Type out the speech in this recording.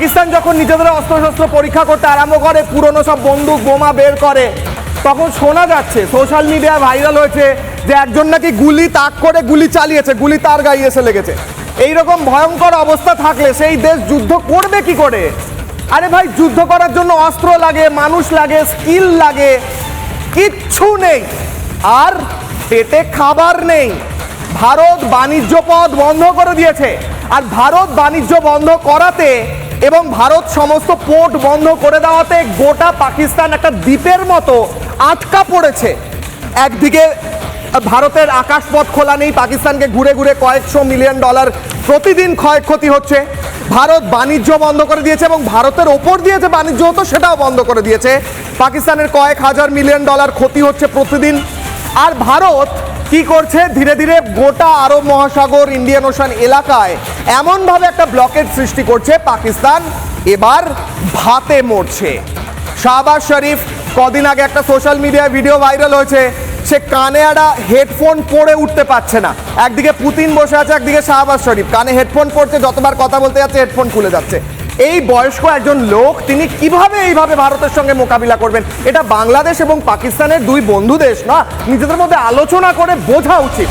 পাকিস্তান যখন নিজেদের অস্ত্রশস্ত্র পরীক্ষা করতে আরম্ভ করে, পুরনো সব বন্দুক, বোমা বের করে, তখন শোনা যাচ্ছে সোশ্যাল মিডিয়ায় ভাইরাল হয়েছে যে একজন নাকি গুলি তাক করে গুলি চালিয়েছে, গুলি তার গায়ে এসে লেগেছে। এইরকম ভয়ঙ্কর অবস্থা থাকলে সেই দেশ যুদ্ধ করবে কি করে? আরে ভাই, যুদ্ধ করার জন্য অস্ত্র লাগে, মানুষ লাগে স্কিল লাগে, কিচ্ছু নেই। আর পেটে খাবার নেই। ভারত বাণিজ্য পথ বন্ধ করে দিয়েছে। আর ভারত বাণিজ্য বন্ধ করাতে এবং ভারত সমস্ত পোর্ট বন্ধ করে দেওয়াতে গোটা পাকিস্তান একটা দ্বীপের মতো আটকা পড়েছে। একদিকে ভারতের আকাশপথ খোলা নেই, পাকিস্তানকে ঘুরে ঘুরে কয়েকশো মিলিয়ন ডলার প্রতিদিন ক্ষয়ক্ষতি হচ্ছে। ভারত বাণিজ্য বন্ধ করে দিয়েছে এবং ভারতের ওপর দিয়ে যে বাণিজ্য হতো সেটাও বন্ধ করে দিয়েছে। পাকিস্তানের কয়েক হাজার মিলিয়ন ডলার ক্ষতি হচ্ছে প্রতিদিন। আর ভারত কি করছে? ধীরে ধীরে গোটা আরব মহাসাগর, ইন্ডিয়ান ওশান এলাকায় এমনভাবে একটা ব্লকের সৃষ্টি করছে পাকিস্তান। এবার ভাতে মরছে। শাহবাজ শরীফ কদিন আগে একটা সোশ্যাল মিডিয়ায় ভিডিও ভাইরাল হয়েছে। সে কানে একটা হেডফোন পরে উঠতে পারছে না। একদিকে পুতিন বসে আছে, একদিকে শাহবাজ শরীফ। কানে হেডফোন পড়ছে যতবার কথা বলতে যাচ্ছে, হেডফোন খুলে যাচ্ছে। এই বয়স্ক একজন লোক, তিনি কীভাবে এইভাবে ভারতের সঙ্গে মোকাবিলা করবেন? এটা বাংলাদেশ এবং পাকিস্তানের দুই বন্ধু দেশ, না? নিজেদের মধ্যে আলোচনা করে বোঝা উচিত।